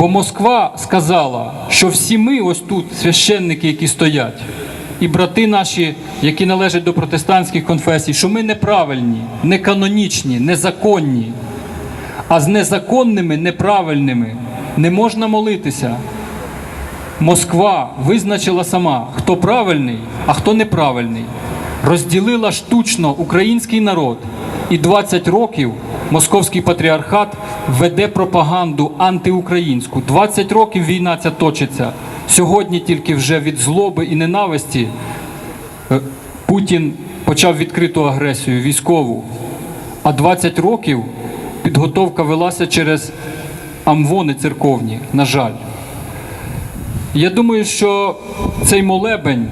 Бо Москва сказала, що всі ми ось тут, священники, які стоять, і брати наші, які належать до протестантських конфесій, що ми неправильні, неканонічні, незаконні. А з незаконними, неправильними не можна молитися. Москва визначила сама, хто правильний, а хто неправильний. Розділила штучно український народ. І 20 років московський патріархат веде пропаганду антиукраїнську. 20 років війна ця точиться. Сьогодні тільки вже від злоби і ненависті е, Путін почав відкриту агресію військову. А 20 років підготовка велася через амвони церковні, на жаль. Я думаю, що цей молебень,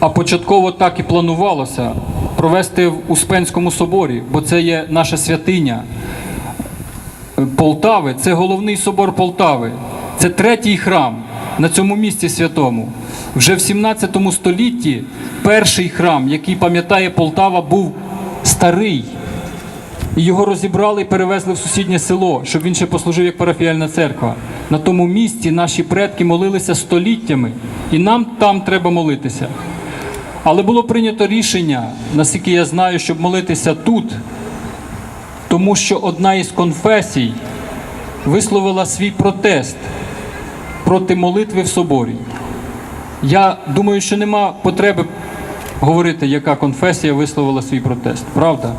а початково так і планувалося, провести в Успенському соборі, бо це є наша святиня. Полтави це головний собор Полтави. Це третій храм на цьому місці святому. Вже в 17 столітті перший храм, який пам'ятає Полтава, був старий. І його розібрали і перевезли в сусіднє село, щоб він ще послужив як парафіальна церква. На тому місці наші предки молилися століттями, і нам там треба молитися. Але було прийнято рішення, наскільки я знаю, щоб молитися тут, тому що одна із конфесій висловила свій протест проти молитви в соборі. Я думаю, що нема потреби говорити, яка конфесія висловила свій протест. Правда?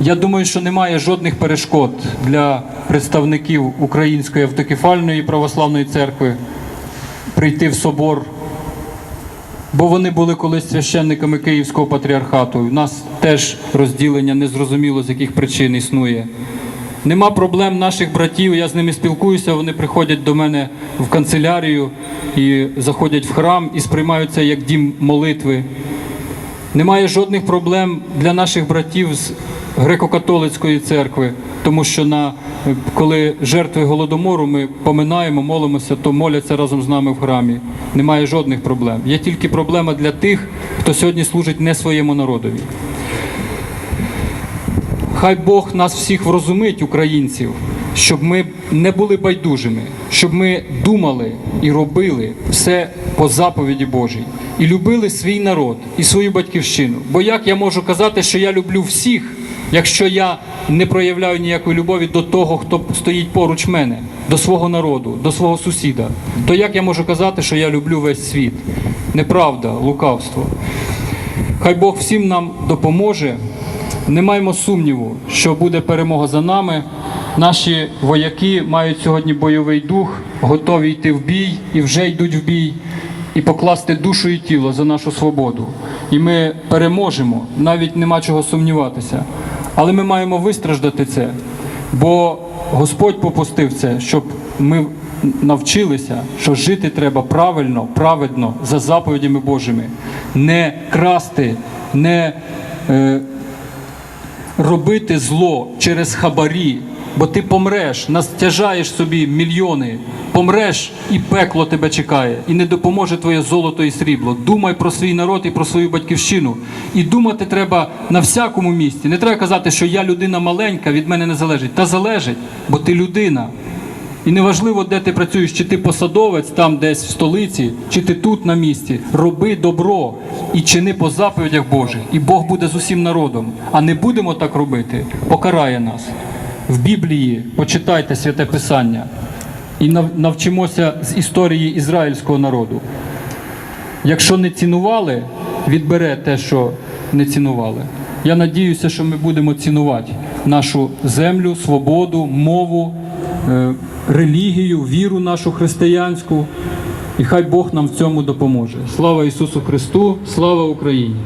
Я думаю, що немає жодних перешкод для представників Української автокефальної православної церкви прийти в собор, бо вони були колись священниками Київського патріархату. У нас теж розділення незрозуміло з яких причин існує. Нема проблем наших братів, я з ними спілкуюся, вони приходять до мене в канцелярію і заходять в храм і сприймаються як дім молитви. Немає жодних проблем для наших братів з греко-католицької церкви, тому що на коли жертви голодомору ми поминаємо, молимося, то моляться разом з нами в храмі. Немає жодних проблем. Є тільки проблема для тих, хто сьогодні служить не своєму народові. Хай Бог нас всіх врозумить, українців, щоб ми не були байдужими, щоб ми думали і робили все по заповіді Божій, і любили свій народ і свою батьківщину. Бо як я можу казати, що я люблю всіх, якщо я не проявляю ніякої любові до того, хто стоїть поруч мене, до свого народу, до свого сусіда, то як я можу казати, що я люблю весь світ? Неправда, лукавство. Хай Бог всім нам допоможе. Не маємо сумніву, що буде перемога за нами. Наші вояки мають сьогодні бойовий дух, готові йти в бій і вже йдуть в бій, і покласти душу і тіло за нашу свободу. І ми переможемо, навіть нема чого сумніватися. Але ми маємо вистраждати це, бо Господь попустив це, щоб ми навчилися, що жити треба правильно, праведно, за заповідями Божими, не красти, не е, робити зло через хабарі, бо ти помреш, настяжаєш собі мільйони, помреш і пекло тебе чекає, і не допоможе твоє золото і срібло. Думай про свій народ і про свою батьківщину. І думати треба на всякому місці. Не треба казати, що я людина маленька, від мене не залежить. Та залежить, бо ти людина. І неважливо, де ти працюєш, чи ти посадовець там десь в столиці, чи ти тут на місці. Роби добро і чини по заповідях Божих, і Бог буде з усім народом. А не будемо так робити, покарає нас. В Біблії почитайте святе Писання і навчимося з історії ізраїльського народу. Якщо не цінували, відбере те, що не цінували. Я надіюся, що ми будемо цінувати нашу землю, свободу, мову, е, релігію, віру нашу християнську. І хай Бог нам в цьому допоможе. Слава Ісусу Христу, слава Україні!